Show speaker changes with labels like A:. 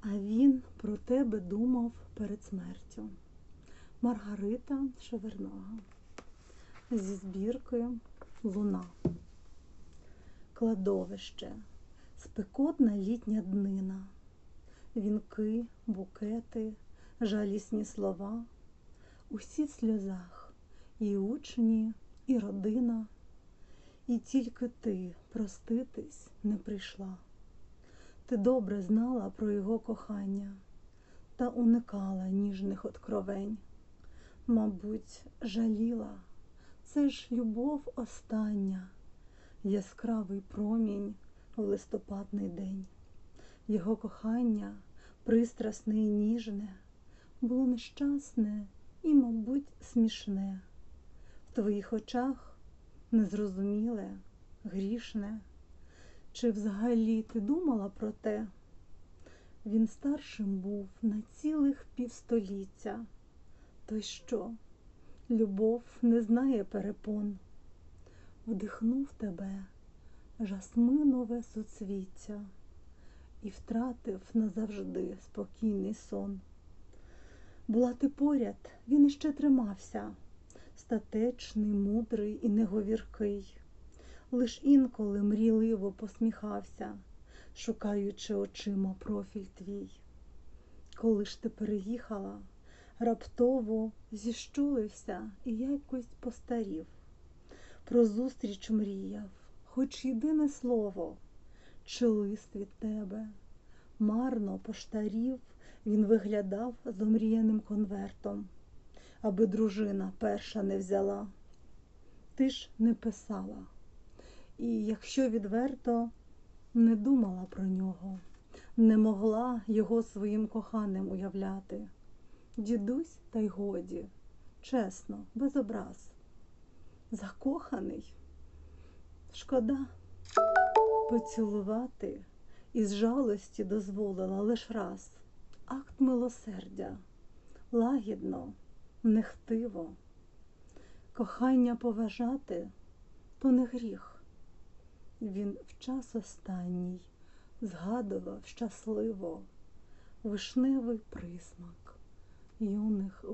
A: а він про тебе думав перед смертю. Маргарита Шевернога зі збіркою Луна. Кладовище, спекотна літня днина, вінки, букети, жалісні слова, усі в сльозах, і учні, і родина, і тільки ти проститись не прийшла. Ти добре знала про його кохання та уникала ніжних откровень. Мабуть, жаліла, це ж любов остання, яскравий промінь в листопадний день. Його кохання, пристрасне і ніжне, було нещасне і, мабуть, смішне. В твоїх очах незрозуміле, грішне. Чи взагалі ти думала про те? Він старшим був на цілих півстоліття. То й що? Любов не знає перепон. Вдихнув тебе жасминове суцвіття і втратив назавжди спокійний сон. Була ти поряд, він іще тримався, статечний, мудрий і неговіркий лиш інколи мрійливо посміхався, шукаючи очима профіль твій. Коли ж ти переїхала, раптово зіщулився і якось постарів. Про зустріч мріяв, хоч єдине слово, чи лист від тебе. Марно поштарів він виглядав з омріяним конвертом, аби дружина перша не взяла. Ти ж не писала. І якщо відверто не думала про нього, не могла його своїм коханим уявляти. Дідусь, та й годі, чесно, без образ. Закоханий, шкода поцілувати із жалості дозволила лиш раз акт милосердя, лагідно, нехтиво, кохання поважати то не гріх. Він в час останній згадував щасливо вишневий присмак юних